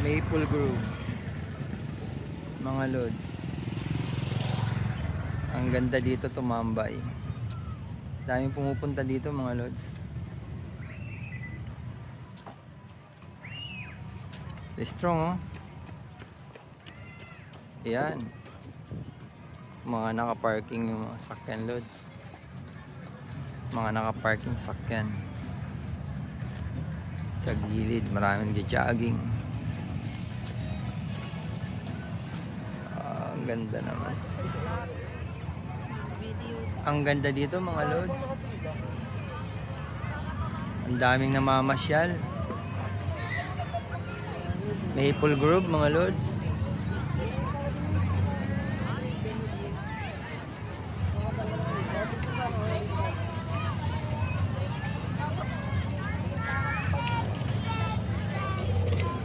Maple Grove. Mga lods. Ang ganda dito tumambay. Daming pumupunta dito mga lods. Strong oh. Ayan. Mga naka-parking yung mga sakyan loads. Mga naka-parking sakyan. Sa gilid, maraming jogging. Ganda naman. Ang ganda dito mga loads. Ang daming namamasyal. Maple Grove mga loads.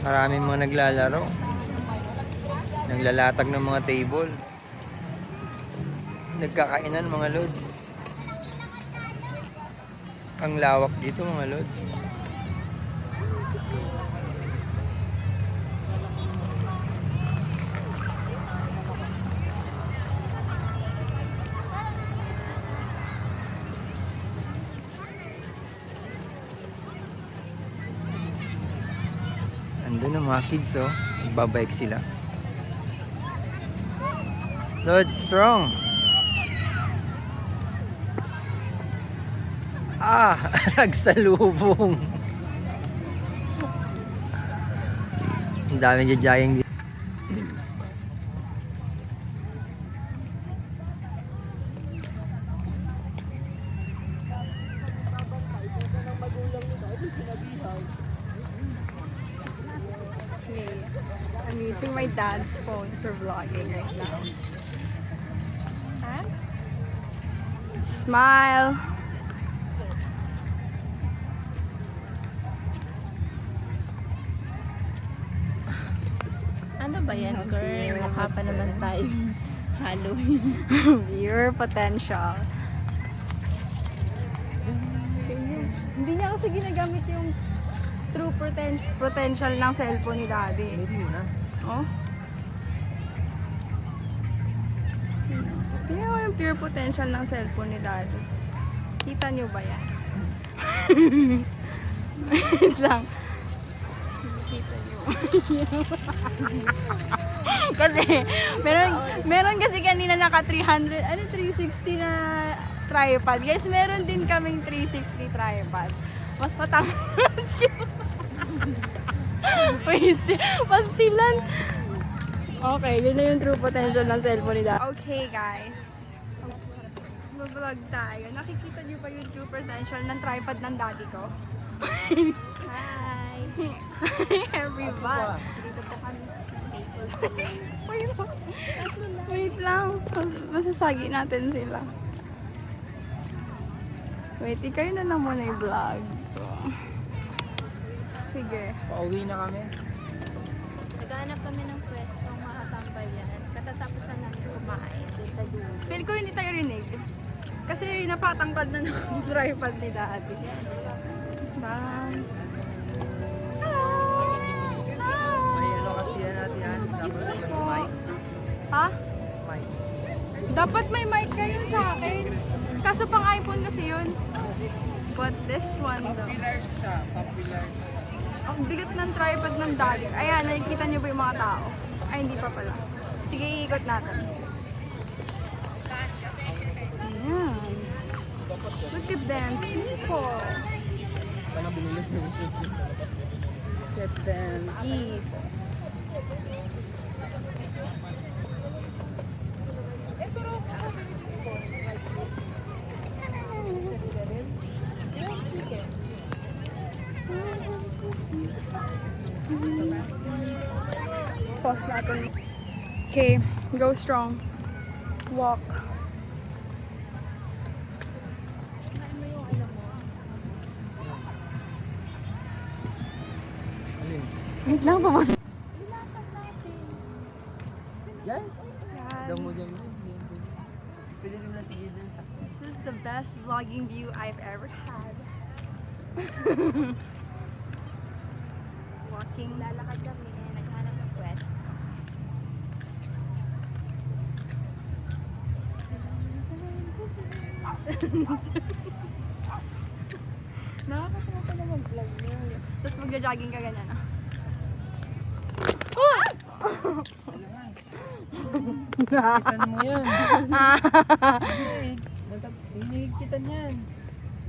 Maraming mga naglalaro. Naglalatag ng mga table. Nagkakainan mga loads. Ang lawak dito mga loads. Andun ang mga kids oh. Nagbabike sila. Lord, strong. Ah, nagsalubong. Ang daming jajayang dito. Okay. I'm using my dad's phone for vlogging right now. Huh? Smile. Ano ba yan, girl? Mukha pa naman tayo. Halloween. Your potential. Hindi niya kasi ginagamit yung true poten- potential ng cellphone ni daddy. Hindi na. Oh. Tingnan mo yung pure potential ng cellphone ni daddy. Kita niyo ba yan? Wait lang. Kita niyo. kasi, meron, meron kasi kanina naka 300, ano 360 na tripod. Guys, meron din kaming 360 tripod. Mas patangkat Pwede. Pastilan. Okay, yun na yung true potential ng cellphone ni Dad. Okay, guys. Mag-vlog tayo. Nakikita niyo ba yung true potential ng tripod ng daddy ko? Hi! Everyone. Dito po kami sa Wait lang. Wait lang. Masasagi natin sila. Wait, ikaw na lang muna yung vlog. Sige. Pauwi na kami. Naghanap kami ng pwestong makatambayan. Katatapusan namin kumain dun sa dulo. Feel ko hindi tayo rinig. Kasi napatangkad na ng tripod ni daddy. Bye. May ano. Ha? Mic. Dapat may mic kayo sa akin. Kaso pang iPhone kasi yun. But this one though. siya. Popular. Ang bigat ng tripod ng daddy. Ayan, nakikita niyo ba yung mga tao? Ay, hindi pa pala. Sige, iikot natin. Ayan. Look at them, people. Look at them, people. Pause natin. Okay, go strong. Walk. Wait lang, pamas. Diyan? Yan. Damo dyan mo. Pwede rin na sige dun sa... This is the best vlogging view I've ever had. Walking, lalakad kami. Naghanap Nakakatawa pa naman vlog niya. Tapos magja-jogging ka ganyan ah. Kitan mo yan. Hinihigitan yan.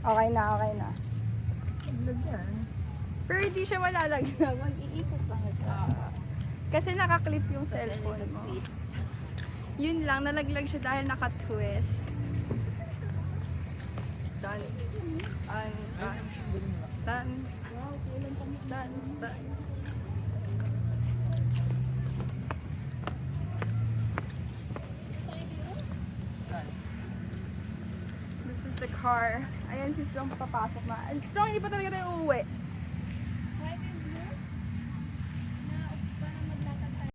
Okay na, okay na. Vlog yan. Pero hindi siya malalaglag. Mag-iikot lang ito. Kasi nakaklip yung cellphone mo. Yun lang, nalaglag siya dahil naka-twist. Done. Done. Done. Done. Done. Done. This is the car. Ayan si Strong papasok na. Strong, hindi pa talaga tayo uuwi.